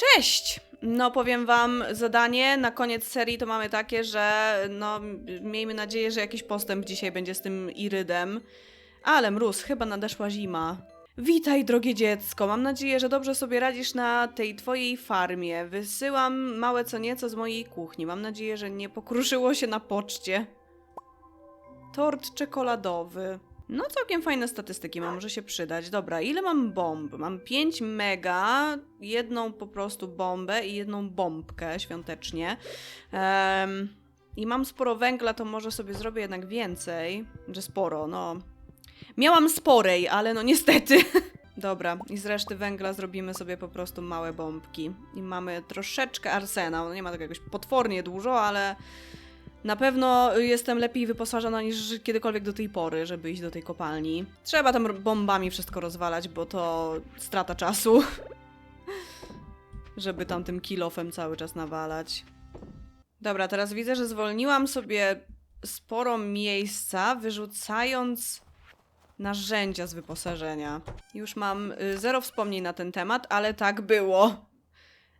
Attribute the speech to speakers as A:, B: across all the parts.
A: Cześć! No powiem wam, zadanie na koniec serii to mamy takie, że no miejmy nadzieję, że jakiś postęp dzisiaj będzie z tym Irydem. Ale mróz, chyba nadeszła zima. Witaj, drogie dziecko. Mam nadzieję, że dobrze sobie radzisz na tej twojej farmie. Wysyłam małe co nieco z mojej kuchni. Mam nadzieję, że nie pokruszyło się na poczcie. Tort czekoladowy. No, całkiem fajne statystyki mam, może się przydać. Dobra, ile mam bomb? Mam 5 mega, jedną po prostu bombę i jedną bombkę świątecznie. Em, I mam sporo węgla, to może sobie zrobię jednak więcej. Że sporo, no. Miałam sporej, ale no niestety. Dobra, i z reszty węgla zrobimy sobie po prostu małe bombki. I mamy troszeczkę arsenał. No nie ma tego jakoś potwornie dużo, ale na pewno jestem lepiej wyposażona niż kiedykolwiek do tej pory, żeby iść do tej kopalni. Trzeba tam bombami wszystko rozwalać, bo to strata czasu. żeby tam tym kilofem cały czas nawalać. Dobra, teraz widzę, że zwolniłam sobie sporo miejsca, wyrzucając narzędzia z wyposażenia. Już mam y, zero wspomnień na ten temat, ale tak było.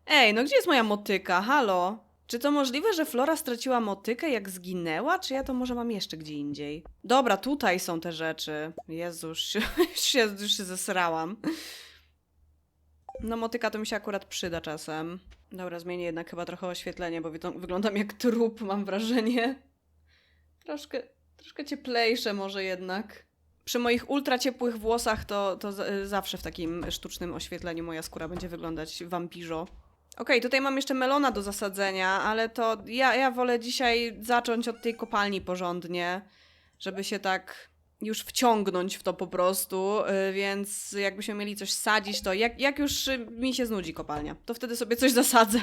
A: Ej, no gdzie jest moja motyka? Halo? Czy to możliwe, że Flora straciła motykę jak zginęła, czy ja to może mam jeszcze gdzie indziej? Dobra, tutaj są te rzeczy. Jezus, już się, już się zesrałam. No motyka to mi się akurat przyda czasem. Dobra, zmienię jednak chyba trochę oświetlenie, bo wyglą- wyglądam jak trup, mam wrażenie. Troszkę, troszkę cieplejsze może jednak. Przy moich ultra ciepłych włosach to, to z- zawsze w takim sztucznym oświetleniu moja skóra będzie wyglądać wampirzo. Okej, tutaj mam jeszcze melona do zasadzenia, ale to ja, ja wolę dzisiaj zacząć od tej kopalni porządnie, żeby się tak już wciągnąć w to po prostu, yy, więc jakbyśmy mieli coś sadzić, to jak, jak już y, mi się znudzi kopalnia, to wtedy sobie coś zasadzę.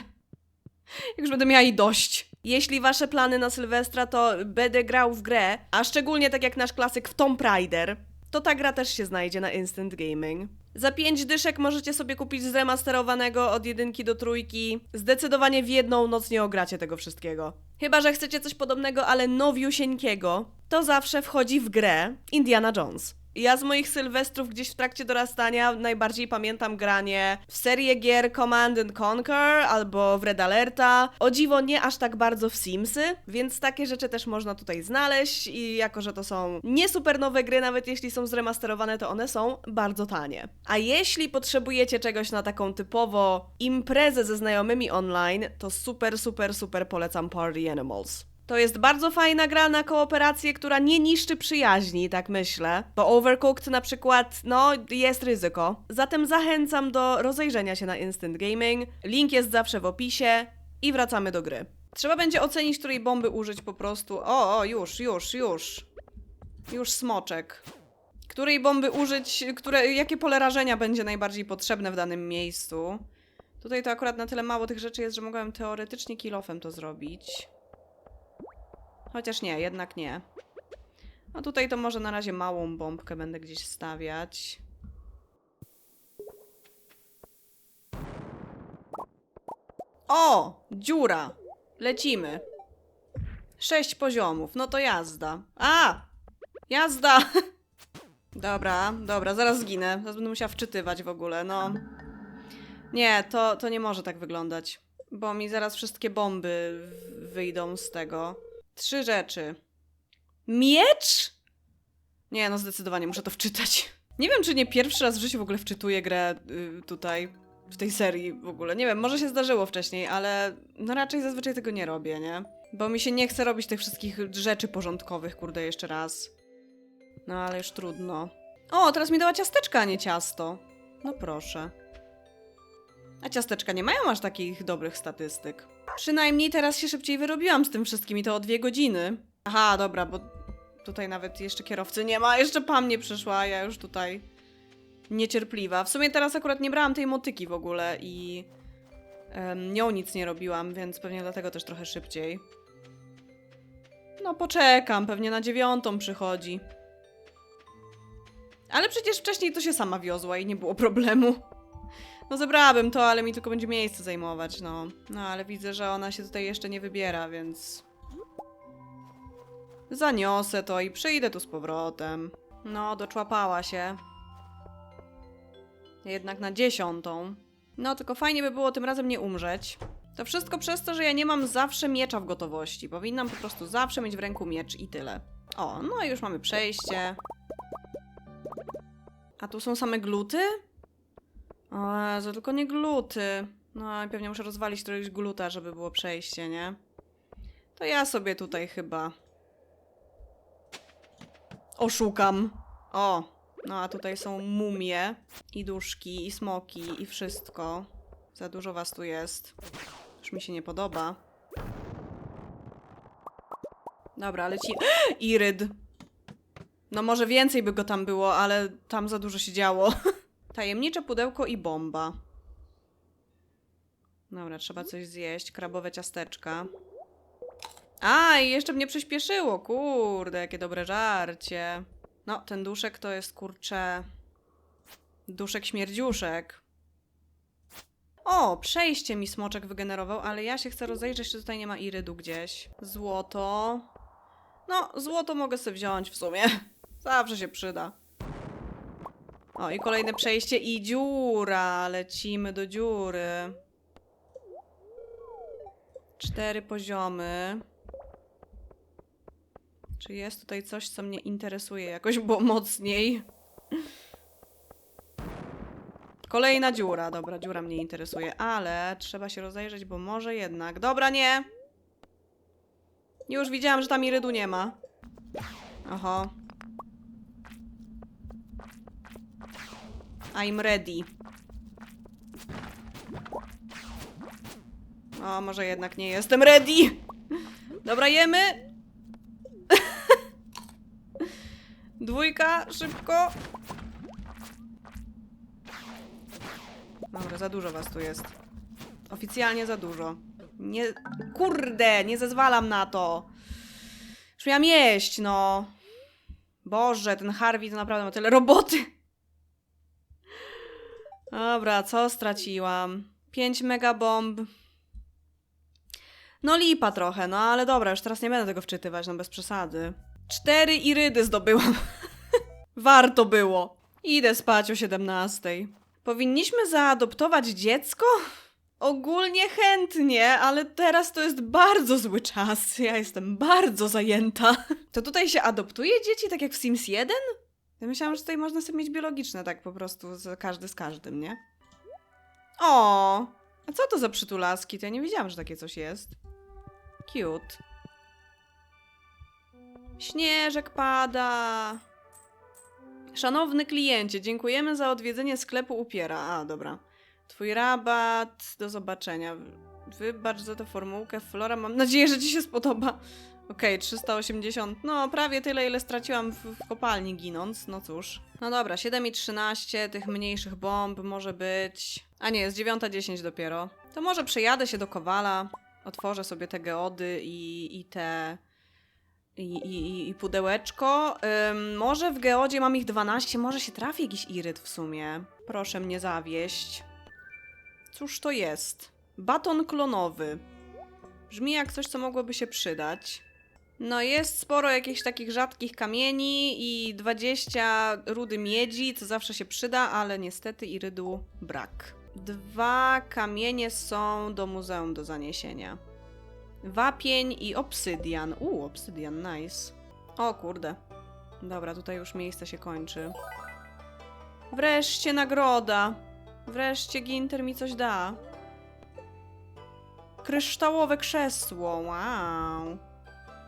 A: Jak już będę miała i dość. Jeśli wasze plany na Sylwestra to będę grał w grę, a szczególnie tak jak nasz klasyk w Tomb Raider, to ta gra też się znajdzie na Instant Gaming. Za 5 dyszek możecie sobie kupić zremasterowanego od jedynki do trójki. Zdecydowanie w jedną noc nie ogracie tego wszystkiego. Chyba, że chcecie coś podobnego, ale nowiusieńkiego, to zawsze wchodzi w grę Indiana Jones. Ja z moich sylwestrów gdzieś w trakcie dorastania najbardziej pamiętam granie w serię gier Command and Conquer albo w Red Alerta. O dziwo nie aż tak bardzo w Simsy, więc takie rzeczy też można tutaj znaleźć i jako, że to są nie super nowe gry, nawet jeśli są zremasterowane, to one są bardzo tanie. A jeśli potrzebujecie czegoś na taką typowo imprezę ze znajomymi online, to super, super, super polecam Party Animals. To jest bardzo fajna gra na kooperację, która nie niszczy przyjaźni, tak myślę. Bo Overcooked na przykład, no, jest ryzyko. Zatem zachęcam do rozejrzenia się na Instant Gaming. Link jest zawsze w opisie i wracamy do gry. Trzeba będzie ocenić, której bomby użyć po prostu. O, o, już, już, już. Już smoczek. Której bomby użyć, które, jakie pole rażenia będzie najbardziej potrzebne w danym miejscu. Tutaj to akurat na tyle mało tych rzeczy jest, że mogłem teoretycznie kilofem to zrobić. Chociaż nie, jednak nie. No tutaj to może na razie małą bombkę będę gdzieś stawiać. O! Dziura! Lecimy. Sześć poziomów, no to jazda. A! Jazda! Dobra, dobra, zaraz zginę. Zaraz będę musiała wczytywać w ogóle, no. Nie, to, to nie może tak wyglądać. Bo mi zaraz wszystkie bomby wyjdą z tego. Trzy rzeczy. Miecz? Nie, no zdecydowanie muszę to wczytać. Nie wiem, czy nie pierwszy raz w życiu w ogóle wczytuję grę y, tutaj, w tej serii w ogóle. Nie wiem, może się zdarzyło wcześniej, ale no raczej zazwyczaj tego nie robię, nie? Bo mi się nie chce robić tych wszystkich rzeczy porządkowych, kurde, jeszcze raz. No ale już trudno. O, teraz mi dała ciasteczka, a nie ciasto. No proszę. A ciasteczka nie mają aż takich dobrych statystyk. Przynajmniej teraz się szybciej wyrobiłam z tym wszystkim i to o dwie godziny. Aha, dobra, bo tutaj nawet jeszcze kierowcy nie ma, jeszcze Pam nie przyszła, ja już tutaj niecierpliwa. W sumie teraz akurat nie brałam tej motyki w ogóle i em, nią nic nie robiłam, więc pewnie dlatego też trochę szybciej. No poczekam, pewnie na dziewiątą przychodzi. Ale przecież wcześniej to się sama wiozła i nie było problemu. No zebrałabym to, ale mi tylko będzie miejsce zajmować, no. No ale widzę, że ona się tutaj jeszcze nie wybiera, więc... Zaniosę to i przyjdę tu z powrotem. No, doczłapała się. Jednak na dziesiątą. No, tylko fajnie by było tym razem nie umrzeć. To wszystko przez to, że ja nie mam zawsze miecza w gotowości. Powinnam po prostu zawsze mieć w ręku miecz i tyle. O, no i już mamy przejście. A tu są same gluty? O Jezu, tylko nie gluty. No i pewnie muszę rozwalić któregoś gluta, żeby było przejście, nie? To ja sobie tutaj chyba oszukam. O, no a tutaj są mumie i duszki i smoki i wszystko. Za dużo was tu jest. Już mi się nie podoba. Dobra, leci... Iryd! No może więcej by go tam było, ale tam za dużo się działo. Tajemnicze pudełko i bomba. Dobra, trzeba coś zjeść. Krabowe ciasteczka. A, i jeszcze mnie przyspieszyło. Kurde, jakie dobre żarcie. No, ten duszek to jest kurcze. Duszek śmierdziuszek. O, przejście mi smoczek wygenerował, ale ja się chcę rozejrzeć, czy tutaj nie ma irydu gdzieś. Złoto. No, złoto mogę sobie wziąć w sumie. Zawsze się przyda. O, i kolejne przejście i dziura. Lecimy do dziury. Cztery poziomy. Czy jest tutaj coś, co mnie interesuje jakoś bo mocniej? Kolejna dziura. Dobra, dziura mnie interesuje, ale trzeba się rozejrzeć, bo może jednak. Dobra, nie! Już widziałam, że tam irydu nie ma. Oho. I'm ready. O, może jednak nie jestem ready. Dobra, jemy. Dwójka, szybko. Dobra, za dużo was tu jest. Oficjalnie za dużo. Nie. Kurde, nie zezwalam na to. Już miałam jeść, no. Boże, ten Harvey to naprawdę ma tyle roboty. Dobra, co straciłam? 5 megabomb. No lipa trochę, no ale dobra, już teraz nie będę tego wczytywać, no bez przesady. Cztery irydy zdobyłam. Warto było. Idę spać o 17. Powinniśmy zaadoptować dziecko? Ogólnie chętnie, ale teraz to jest bardzo zły czas. Ja jestem bardzo zajęta. To tutaj się adoptuje dzieci, tak jak w Sims 1? Ja myślałam, że tutaj można sobie mieć biologiczne, tak po prostu, z, każdy z każdym, nie? O, a co to za przytulaski? To ja nie wiedziałam, że takie coś jest. Cute. Śnieżek pada. Szanowny kliencie, dziękujemy za odwiedzenie sklepu Upiera. A, dobra. Twój rabat, do zobaczenia. Wybacz za tę formułkę, Flora. Mam nadzieję, że ci się spodoba. Okej, 380. No, prawie tyle, ile straciłam w, w kopalni ginąc. No cóż. No dobra, 7 i 13 tych mniejszych bomb może być. A nie, jest 9.10 dopiero. To może przejadę się do Kowala, otworzę sobie te geody i, i te. I, i, i pudełeczko. Ym, może w geodzie mam ich 12, może się trafi jakiś iryt w sumie. Proszę mnie zawieść. Cóż to jest? Baton klonowy. Brzmi jak coś, co mogłoby się przydać. No jest sporo jakichś takich rzadkich kamieni i 20 rudy miedzi, co zawsze się przyda, ale niestety irydu brak. Dwa kamienie są do muzeum do zaniesienia. Wapień i obsydian. U, obsydian, nice. O kurde. Dobra, tutaj już miejsce się kończy. Wreszcie nagroda. Wreszcie Ginter mi coś da. Kryształowe krzesło, wow.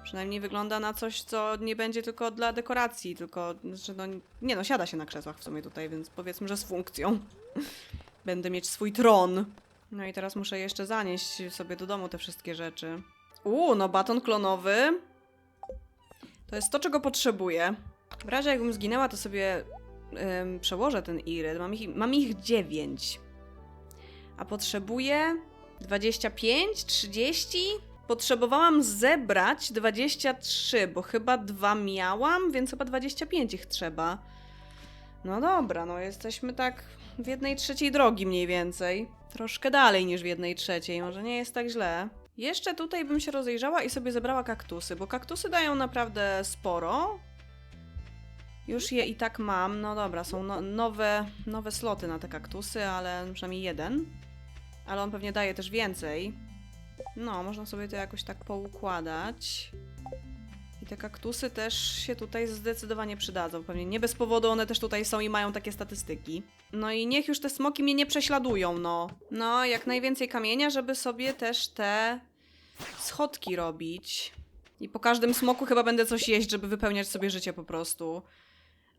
A: Przynajmniej wygląda na coś, co nie będzie tylko dla dekoracji, tylko, że no, nie no, siada się na krzesłach w sumie tutaj, więc powiedzmy, że z funkcją. Będę mieć swój tron. No i teraz muszę jeszcze zanieść sobie do domu te wszystkie rzeczy. Uuu, no baton klonowy. To jest to, czego potrzebuję. W razie jakbym zginęła, to sobie ym, przełożę ten iryt. Mam ich, mam ich 9. A potrzebuję 25, 30? Potrzebowałam zebrać 23, bo chyba dwa miałam, więc chyba 25 ich trzeba. No dobra, no jesteśmy tak w jednej trzeciej drogi mniej więcej. Troszkę dalej niż w jednej trzeciej, może nie jest tak źle. Jeszcze tutaj bym się rozejrzała i sobie zebrała kaktusy, bo kaktusy dają naprawdę sporo. Już je i tak mam. No dobra, są no, nowe, nowe sloty na te kaktusy, ale przynajmniej jeden. Ale on pewnie daje też więcej. No, można sobie to jakoś tak poukładać. I te kaktusy też się tutaj zdecydowanie przydadzą. Pewnie nie bez powodu one też tutaj są i mają takie statystyki. No i niech już te smoki mnie nie prześladują, no. No, jak najwięcej kamienia, żeby sobie też te schodki robić. I po każdym smoku chyba będę coś jeść, żeby wypełniać sobie życie po prostu.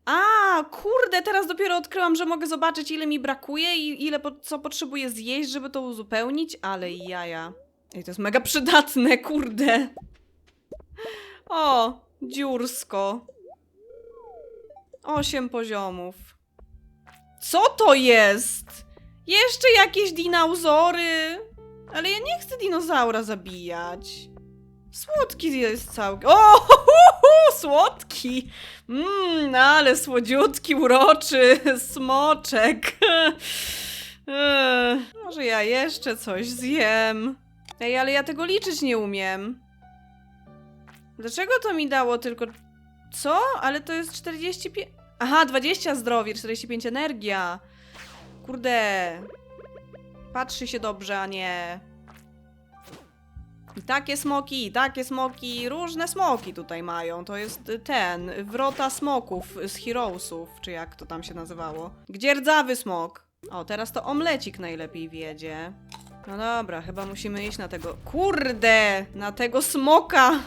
A: A, kurde, teraz dopiero odkryłam, że mogę zobaczyć, ile mi brakuje i ile po, co potrzebuję zjeść, żeby to uzupełnić, ale jaja. Ej, to jest mega przydatne, kurde. O, dziursko. Osiem poziomów. Co to jest? Jeszcze jakieś dinauzory? Ale ja nie chcę dinozaura zabijać. Słodki jest całkiem. O, hu, hu, słodki. Mmm, ale słodziutki, uroczy smoczek. Może ja jeszcze coś zjem. Ej, ale ja tego liczyć nie umiem. Dlaczego to mi dało tylko... Co? Ale to jest 45... Aha, 20 zdrowie, 45 energia. Kurde. Patrzy się dobrze, a nie... I takie smoki, i takie smoki, różne smoki tutaj mają. To jest ten, wrota smoków z Heroesów, czy jak to tam się nazywało. Gdzie rdzawy smok? O, teraz to omlecik najlepiej wiedzie. No dobra, chyba musimy iść na tego... Kurde! Na tego smoka!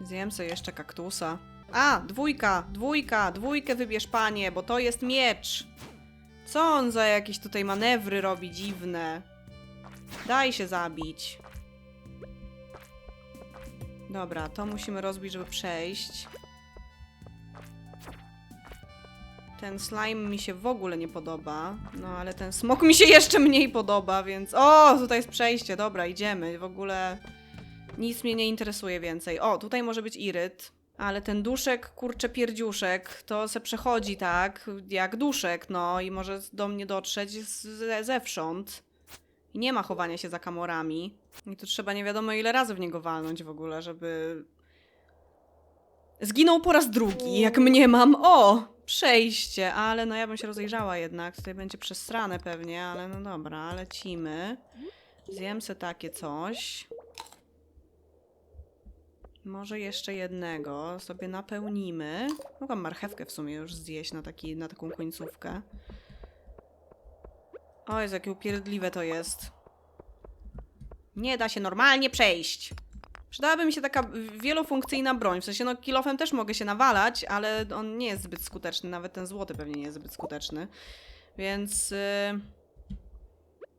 A: Zjem sobie jeszcze kaktusa. A, dwójka, dwójka, dwójkę wybierz panie, bo to jest miecz. Co on za jakieś tutaj manewry robi dziwne? Daj się zabić. Dobra, to musimy rozbić, żeby przejść. Ten slime mi się w ogóle nie podoba. No, ale ten smok mi się jeszcze mniej podoba, więc... O, tutaj jest przejście, dobra, idziemy. W ogóle nic mnie nie interesuje więcej. O, tutaj może być iryt. Ale ten duszek, kurczę pierdziuszek, to se przechodzi tak, jak duszek, no i może do mnie dotrzeć z, zewsząd. I nie ma chowania się za kamorami. I tu trzeba nie wiadomo ile razy w niego walnąć w ogóle, żeby... Zginął po raz drugi, jak mnie mam. O! Przejście, ale no ja bym się rozejrzała jednak. Tutaj będzie przesrane pewnie, ale no dobra, lecimy. Zjem se takie coś. Może jeszcze jednego sobie napełnimy. Mogłam marchewkę w sumie już zjeść na, taki, na taką końcówkę. O, jest jakie upierdliwe to jest. Nie da się normalnie przejść. Przydałaby mi się taka wielofunkcyjna broń. W sensie, no, kilofem też mogę się nawalać, ale on nie jest zbyt skuteczny. Nawet ten złoty pewnie nie jest zbyt skuteczny. Więc yy,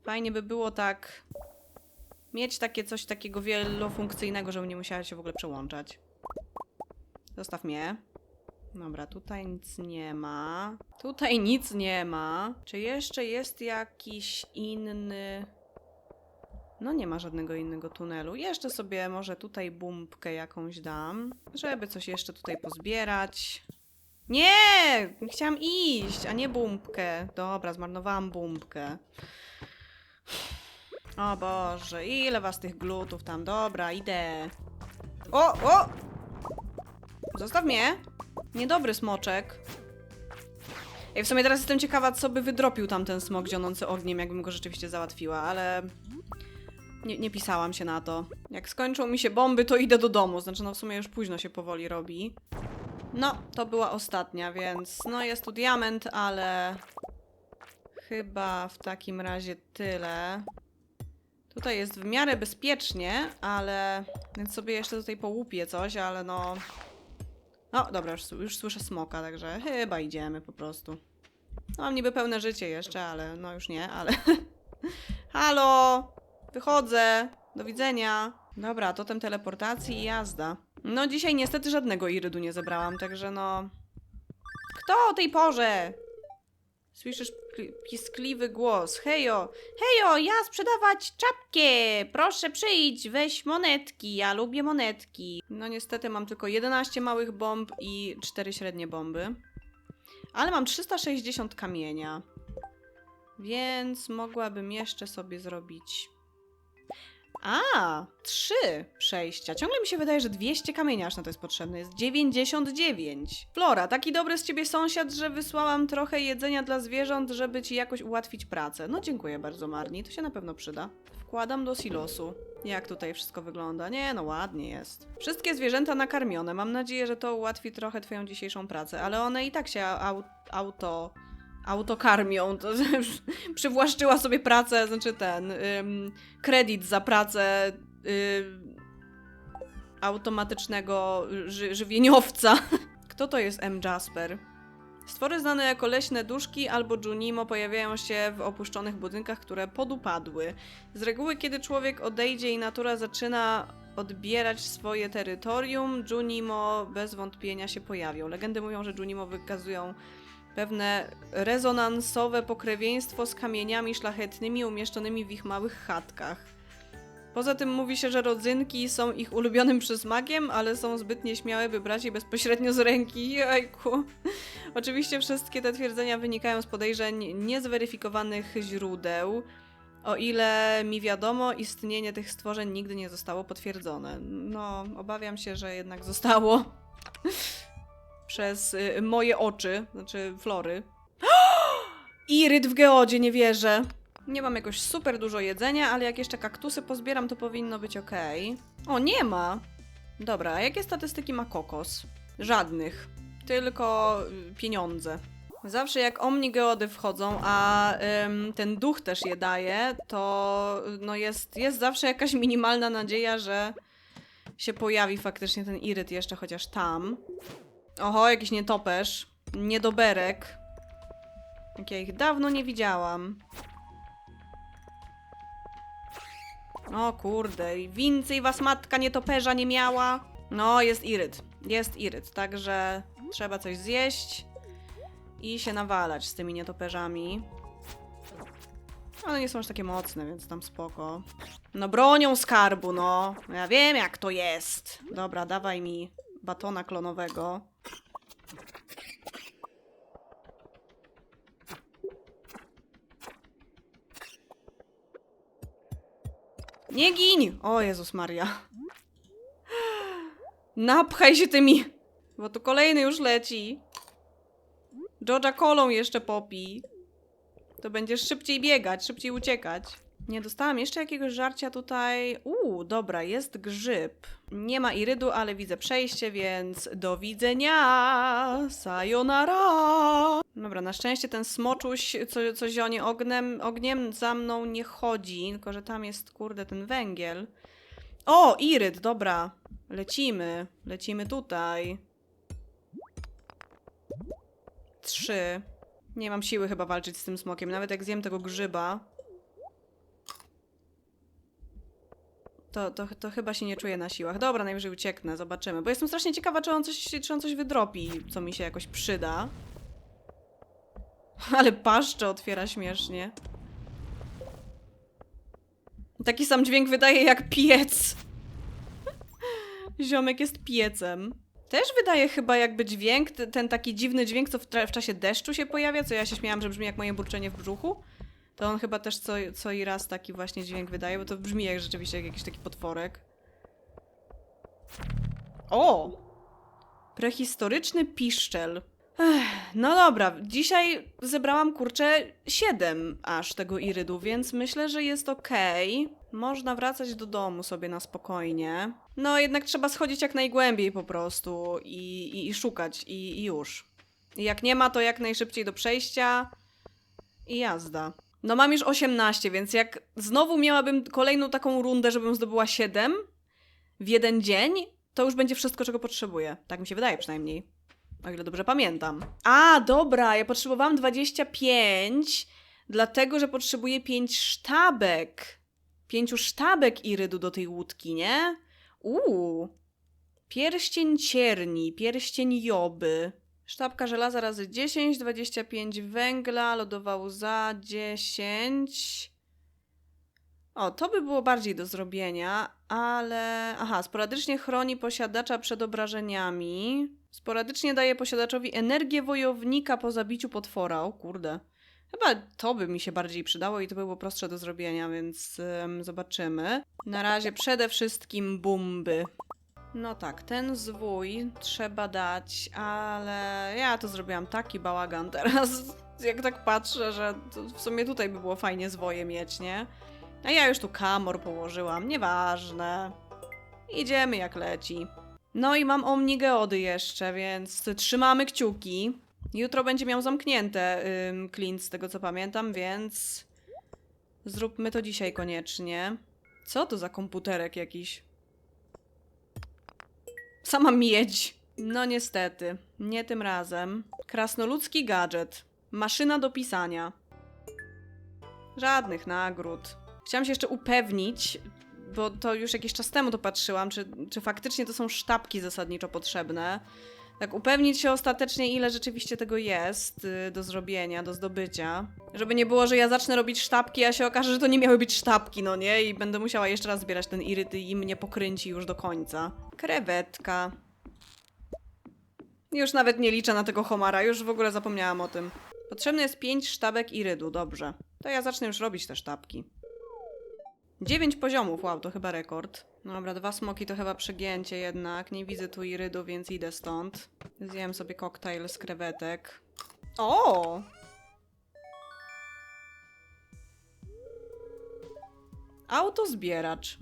A: fajnie by było tak mieć takie coś takiego wielofunkcyjnego, żebym nie musiała się w ogóle przełączać. Zostaw mnie. Dobra, tutaj nic nie ma. Tutaj nic nie ma. Czy jeszcze jest jakiś inny... No nie ma żadnego innego tunelu. Jeszcze sobie może tutaj bumbkę jakąś dam, żeby coś jeszcze tutaj pozbierać. Nie! Chciałam iść, a nie bumbkę. Dobra, zmarnowałam bumbkę. O Boże, ile was tych glutów tam. Dobra, idę. O, o! Zostaw mnie. Niedobry smoczek. Ej, w sumie teraz jestem ciekawa, co by wydropił tam ten smok zionący ogniem, jakbym go rzeczywiście załatwiła, ale... Nie, nie pisałam się na to. Jak skończą mi się bomby, to idę do domu. Znaczy, no w sumie już późno się powoli robi. No, to była ostatnia, więc no jest tu diament, ale... Chyba w takim razie tyle. Tutaj jest w miarę bezpiecznie, ale... Więc sobie jeszcze tutaj połupię coś, ale no... No, dobra, już, już słyszę smoka, także chyba idziemy po prostu. No, mam niby pełne życie jeszcze, ale no już nie, ale... Halo! Wychodzę! Do widzenia! Dobra, totem teleportacji i jazda. No dzisiaj niestety żadnego irydu nie zebrałam, także no... Kto o tej porze? Słyszysz piskliwy głos. Hejo! Hejo, ja sprzedawać czapkę! Proszę przyjdź, weź monetki, ja lubię monetki. No niestety mam tylko 11 małych bomb i 4 średnie bomby. Ale mam 360 kamienia. Więc mogłabym jeszcze sobie zrobić... A, trzy przejścia. Ciągle mi się wydaje, że 200 kamienia aż na to jest potrzebne. Jest 99. Flora, taki dobry z ciebie sąsiad, że wysłałam trochę jedzenia dla zwierząt, żeby ci jakoś ułatwić pracę. No dziękuję bardzo, Marni. To się na pewno przyda. Wkładam do silosu. Jak tutaj wszystko wygląda? Nie, no ładnie jest. Wszystkie zwierzęta nakarmione. Mam nadzieję, że to ułatwi trochę twoją dzisiejszą pracę, ale one i tak się au auto autokarmią, to przywłaszczyła sobie pracę, znaczy ten, ym, kredyt za pracę ym, automatycznego ży żywieniowca. Kto to jest M. Jasper? Stwory znane jako leśne duszki albo Junimo pojawiają się w opuszczonych budynkach, które podupadły. Z reguły, kiedy człowiek odejdzie i natura zaczyna odbierać swoje terytorium, Junimo bez wątpienia się pojawią. Legendy mówią, że Junimo wykazują pewne rezonansowe pokrewieństwo z kamieniami szlachetnymi umieszczonymi w ich małych chatkach. Poza tym mówi się, że rodzynki są ich ulubionym przysmakiem, ale są zbyt nieśmiałe, by brać je bezpośrednio z ręki. Jajku. Oczywiście wszystkie te twierdzenia wynikają z podejrzeń niezweryfikowanych źródeł. O ile mi wiadomo, istnienie tych stworzeń nigdy nie zostało potwierdzone. No, obawiam się, że jednak zostało przez y, moje oczy, znaczy flory. Iryt w geodzie, nie wierzę. Nie mam jakoś super dużo jedzenia, ale jak jeszcze kaktusy pozbieram, to powinno być ok. O, nie ma! Dobra, a jakie statystyki ma kokos? Żadnych. Tylko y, pieniądze. Zawsze jak omnigeody wchodzą, a ym, ten duch też je daje, to no jest, jest zawsze jakaś minimalna nadzieja, że się pojawi faktycznie ten iryt jeszcze chociaż tam. Oho, jakiś nietoperz. Niedoberek. Jak ja ich dawno nie widziałam. O kurde, i więcej was matka nietoperza nie miała. No, jest iryt. Jest iryt, także trzeba coś zjeść i się nawalać z tymi nietoperzami. One nie są aż takie mocne, więc tam spoko. No bronią skarbu, no. Ja wiem jak to jest. Dobra, dawaj mi batona klonowego. Nie gin! O Jezus Maria. Napchaj się tymi, bo tu kolejny już leci. Georgia kolą jeszcze popi. To będziesz szybciej biegać, szybciej uciekać. Nie dostałam jeszcze jakiegoś żarcia tutaj. Uuu, dobra, jest grzyb. Nie ma irydu, ale widzę przejście, więc do widzenia. Sayonara. Dobra, na szczęście ten smoczuś, co, co zionie ogniem, ogniem za mną nie chodzi, tylko że tam jest, kurde, ten węgiel. O, iryd, dobra. Lecimy. Lecimy tutaj. Trzy. Nie mam siły chyba walczyć z tym smokiem, nawet jak zjem tego grzyba. To, to, to chyba się nie czuję na siłach. Dobra, najwyżej ucieknę, zobaczymy. Bo jestem strasznie ciekawa, czy on coś, czy on coś wydropi, co mi się jakoś przyda. Ale paszczę otwiera śmiesznie. Taki sam dźwięk wydaje jak piec. Ziomek jest piecem. Też wydaje chyba jakby dźwięk, ten taki dziwny dźwięk, co w, w czasie deszczu się pojawia, co ja się śmiałam, że brzmi jak moje burczenie w brzuchu. To on chyba też co, co i raz taki właśnie dźwięk wydaje, bo to brzmi jak rzeczywiście jak jakiś taki potworek. O! Prehistoryczny piszczel. Ech, no dobra, dzisiaj zebrałam kurczę 7 aż tego irydu, więc myślę, że jest okej. Można wracać do domu sobie na spokojnie. No jednak trzeba schodzić jak najgłębiej po prostu i, i, i szukać i, i już. Jak nie ma, to jak najszybciej do przejścia i jazda. No mam już 18, więc jak znowu miałabym kolejną taką rundę, żebym zdobyła 7 w jeden dzień, to już będzie wszystko, czego potrzebuję. Tak mi się wydaje przynajmniej. O ile dobrze pamiętam. A, dobra, ja potrzebowałam 25, dlatego że potrzebuję 5 sztabek. Pięciu sztabek irydu do tej łódki, nie? Uuu. Pierścień cierni, pierścień joby. Sztabka żelaza razy 10, 25 węgla, lodowa łza 10. O, to by było bardziej do zrobienia, ale. Aha, sporadycznie chroni posiadacza przed obrażeniami. Sporadycznie daje posiadaczowi energię wojownika po zabiciu potwora. O kurde. Chyba to by mi się bardziej przydało i to by było prostsze do zrobienia, więc zobaczymy. Na razie przede wszystkim bomby. No tak, ten zwój trzeba dać, ale ja to zrobiłam taki bałagan teraz. Jak tak patrzę, że w sumie tutaj by było fajnie zwoje mieć, nie? A ja już tu kamor położyłam, nieważne. Idziemy jak leci. No i mam omnigeody jeszcze, więc trzymamy kciuki. Jutro będzie miał zamknięte ym, Clint, z tego co pamiętam, więc zróbmy to dzisiaj koniecznie. Co to za komputerek jakiś? Sama miedź. No niestety, nie tym razem. Krasnoludzki gadżet. Maszyna do pisania. Żadnych nagród. Chciałam się jeszcze upewnić, bo to już jakiś czas temu to patrzyłam, czy, czy faktycznie to są sztabki zasadniczo potrzebne. Tak, upewnić się ostatecznie, ile rzeczywiście tego jest y, do zrobienia, do zdobycia. Żeby nie było, że ja zacznę robić sztabki, a się okaże, że to nie miały być sztabki, no nie? I będę musiała jeszcze raz zbierać ten iryt i mnie pokręci już do końca. Krewetka. Już nawet nie liczę na tego homara, już w ogóle zapomniałam o tym. Potrzebne jest pięć sztabek irydu, dobrze. To ja zacznę już robić te sztabki. Dziewięć poziomów, wow, to chyba rekord. Dobra, dwa smoki to chyba przegięcie jednak. Nie widzę tu irydu, więc idę stąd. Zjem sobie koktajl z krewetek. O! Autozbieracz.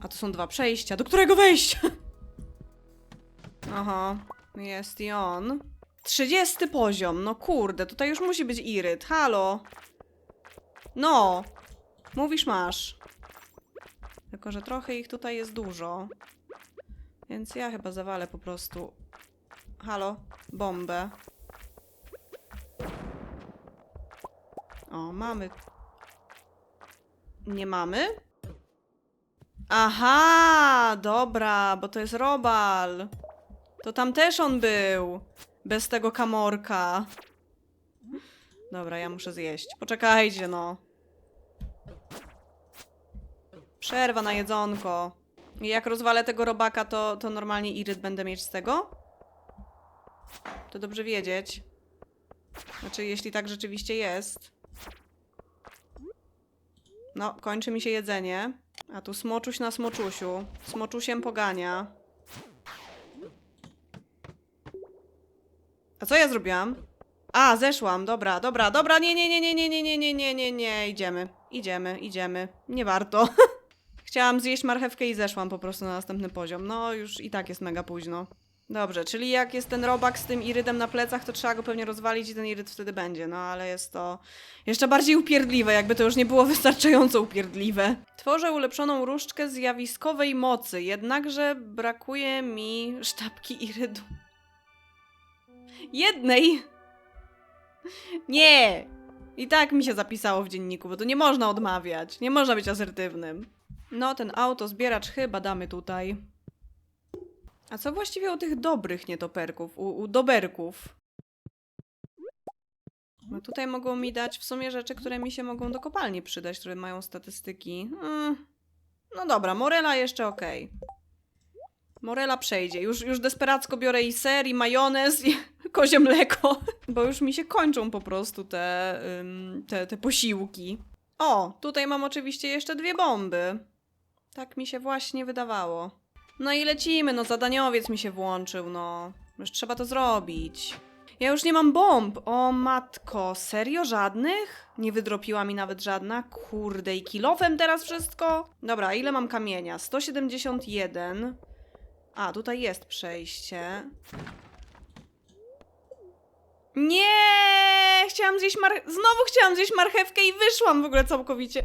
A: A to są dwa przejścia. Do którego wejścia? Aha, jest i on. 30 poziom, no kurde, tutaj już musi być Iryt. Halo. No. Mówisz masz. Tylko, że trochę ich tutaj jest dużo. Więc ja chyba zawalę po prostu. Halo, bombę. O, mamy. Nie mamy? Aha, dobra, bo to jest robal. To tam też on był. Bez tego kamorka. Dobra, ja muszę zjeść. Poczekajcie, no. Przerwa na jedzonko. Jak rozwalę tego robaka, to, to normalnie iryt będę mieć z tego? To dobrze wiedzieć. Znaczy, jeśli tak rzeczywiście jest. No, kończy mi się jedzenie. A tu smoczuś na smoczusiu. Smoczusiem pogania. A co ja zrobiłam? A, zeszłam, dobra, dobra, dobra, nie, nie, nie, nie, nie, nie, nie, nie, nie, nie, nie, idziemy, idziemy, idziemy, nie warto. Chciałam zjeść marchewkę i zeszłam po prostu na następny poziom, no już i tak jest mega późno. Dobrze, czyli jak jest ten robak z tym irydem na plecach, to trzeba go pewnie rozwalić i ten iryd wtedy będzie, no ale jest to jeszcze bardziej upierdliwe, jakby to już nie było wystarczająco upierdliwe. Tworzę ulepszoną różdżkę zjawiskowej mocy, jednakże brakuje mi sztabki irydu. Jednej! Nie! I tak mi się zapisało w dzienniku, bo to nie można odmawiać. Nie można być asertywnym. No, ten autozbieracz chyba damy tutaj. A co właściwie u tych dobrych nietoperków, u, u doberków? No tutaj mogą mi dać w sumie rzeczy, które mi się mogą do kopalni przydać, które mają statystyki. Mm. No dobra, Morela jeszcze okej. Morela przejdzie. Już, już desperacko biorę i ser, i majonez, i kozie mleko, bo już mi się kończą po prostu te, te, te posiłki. O, tutaj mam oczywiście jeszcze dwie bomby. Tak mi się właśnie wydawało. No i lecimy, no zadaniowiec mi się włączył, no. Już trzeba to zrobić. Ja już nie mam bomb. O matko, serio żadnych? Nie wydropiła mi nawet żadna. Kurde, i kilofem teraz wszystko? Dobra, ile mam kamienia? 171. A, tutaj jest przejście. Nie! Chciałam zjeść mar... Znowu chciałam zjeść marchewkę i wyszłam w ogóle całkowicie.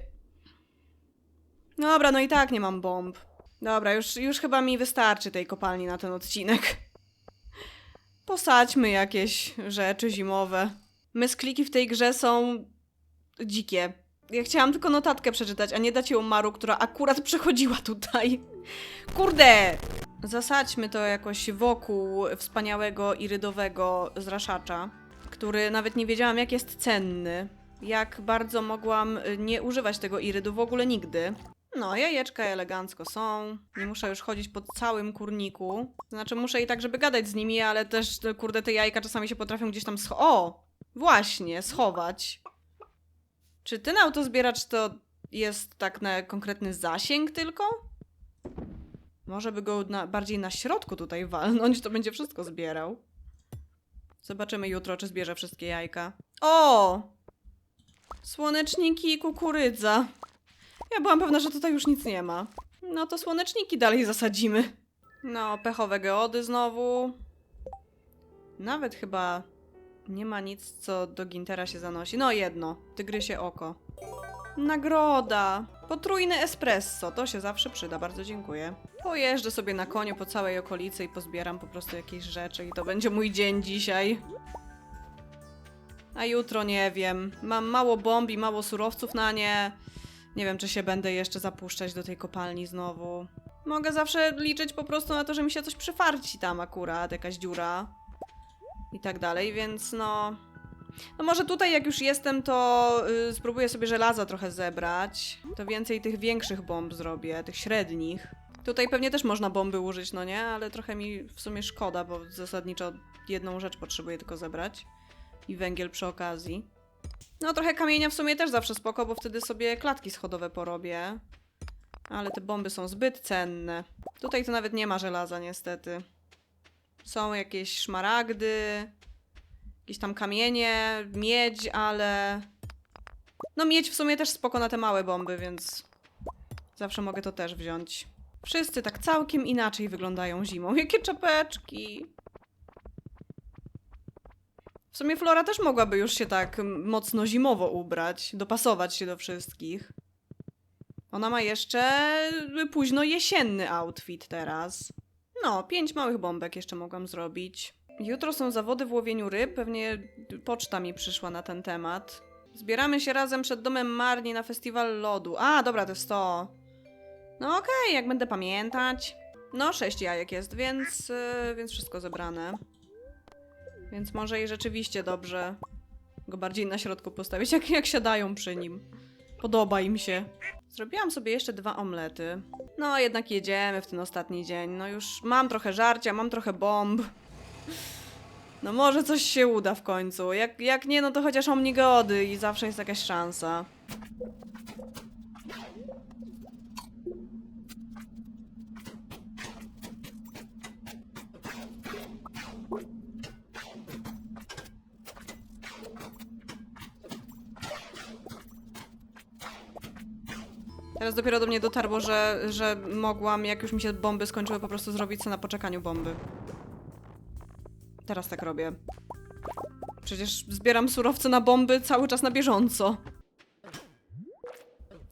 A: Dobra, no i tak nie mam bomb. Dobra, już, już chyba mi wystarczy tej kopalni na ten odcinek. Posadźmy jakieś rzeczy zimowe. Meskliki w tej grze są dzikie. Ja chciałam tylko notatkę przeczytać, a nie dać ją Maru, która akurat przechodziła tutaj. Kurde! Zasadźmy to jakoś wokół wspaniałego irydowego zraszacza, który nawet nie wiedziałam, jak jest cenny. Jak bardzo mogłam y, nie używać tego irydu w ogóle nigdy. No, jajeczka elegancko są. Nie muszę już chodzić po całym kurniku. Znaczy, muszę i tak, żeby gadać z nimi, ale też, kurde, te jajka czasami się potrafią gdzieś tam scho- O! Właśnie, schować. Czy ten autozbieracz to jest tak na konkretny zasięg tylko? Może by go na, bardziej na środku tutaj walnąć, to będzie wszystko zbierał. Zobaczymy jutro, czy zbierze wszystkie jajka. O! Słoneczniki i kukurydza. Ja byłam pewna, że tutaj już nic nie ma. No to słoneczniki dalej zasadzimy. No, pechowe geody znowu. Nawet chyba nie ma nic, co do Gintera się zanosi. No jedno. Tygrysie oko. Nagroda! Potrójne espresso. To się zawsze przyda. Bardzo dziękuję. Pojeżdżę sobie na koniu po całej okolicy i pozbieram po prostu jakieś rzeczy i to będzie mój dzień dzisiaj. A jutro nie wiem. Mam mało bomb i mało surowców na nie. Nie wiem, czy się będę jeszcze zapuszczać do tej kopalni znowu. Mogę zawsze liczyć po prostu na to, że mi się coś przyfarci tam akurat, jakaś dziura i tak dalej, więc no... No może tutaj jak już jestem, to y, spróbuję sobie żelaza trochę zebrać. To więcej tych większych bomb zrobię, tych średnich. Tutaj pewnie też można bomby użyć, no nie? Ale trochę mi w sumie szkoda, bo zasadniczo jedną rzecz potrzebuję tylko zebrać. I węgiel przy okazji. No trochę kamienia w sumie też zawsze spoko, bo wtedy sobie klatki schodowe porobię. Ale te bomby są zbyt cenne. Tutaj to nawet nie ma żelaza niestety. Są jakieś szmaragdy, jakieś tam kamienie, miedź, ale... No miedź w sumie też spoko na te małe bomby, więc zawsze mogę to też wziąć. Wszyscy tak całkiem inaczej wyglądają zimą. Jakie czapeczki! W sumie Flora też mogłaby już się tak mocno zimowo ubrać, dopasować się do wszystkich. Ona ma jeszcze późno jesienny outfit teraz. No, pięć małych bombek jeszcze mogłam zrobić. Jutro są zawody w łowieniu ryb, pewnie poczta mi przyszła na ten temat. Zbieramy się razem przed domem Marni na festiwal lodu. A, dobra, to jest to. No okej, jak będę pamiętać. No, sześć jajek jest, więc, yy, więc wszystko zebrane. Więc może i rzeczywiście dobrze go bardziej na środku postawić, jak, jak siadają przy nim. Podoba im się. Zrobiłam sobie jeszcze dwa omlety. No, jednak jedziemy w ten ostatni dzień. No już mam trochę żarcia, mam trochę bomb. No może coś się uda w końcu. Jak, jak nie, no to chociaż omnigody i zawsze jest jakaś szansa. Teraz dopiero do mnie dotarło, że, że mogłam, jak już mi się bomby skończyły, po prostu zrobić sobie na poczekaniu bomby. Teraz tak robię. Przecież zbieram surowce na bomby cały czas na bieżąco.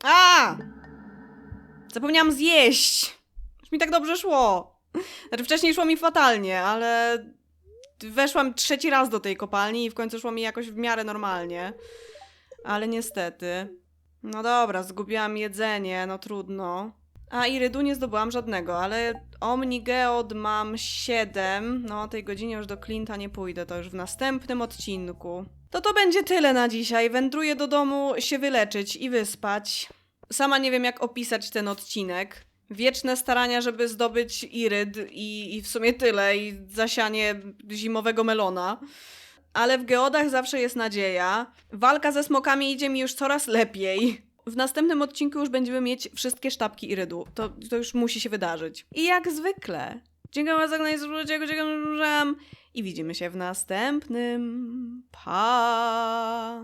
A: A! Zapomniałam zjeść! Już mi tak dobrze szło. Znaczy wcześniej szło mi fatalnie, ale weszłam trzeci raz do tej kopalni i w końcu szło mi jakoś w miarę normalnie. Ale niestety. No dobra, zgubiłam jedzenie, no trudno. A irydu nie zdobyłam żadnego, ale Omnigeod mam 7. No o tej godzinie już do Clint'a nie pójdę, to już w następnym odcinku. To to będzie tyle na dzisiaj. Wędruję do domu się wyleczyć i wyspać. Sama nie wiem jak opisać ten odcinek. Wieczne starania, żeby zdobyć iryd i, i w sumie tyle, i zasianie zimowego melona. Ale w geodach zawsze jest nadzieja. Walka ze smokami idzie mi już coraz lepiej. W następnym odcinku już będziemy mieć wszystkie sztabki irydu. To, to już musi się wydarzyć. I jak zwykle. Dziękuję za oglądanie, dziękuję, i widzimy się w następnym. Pa!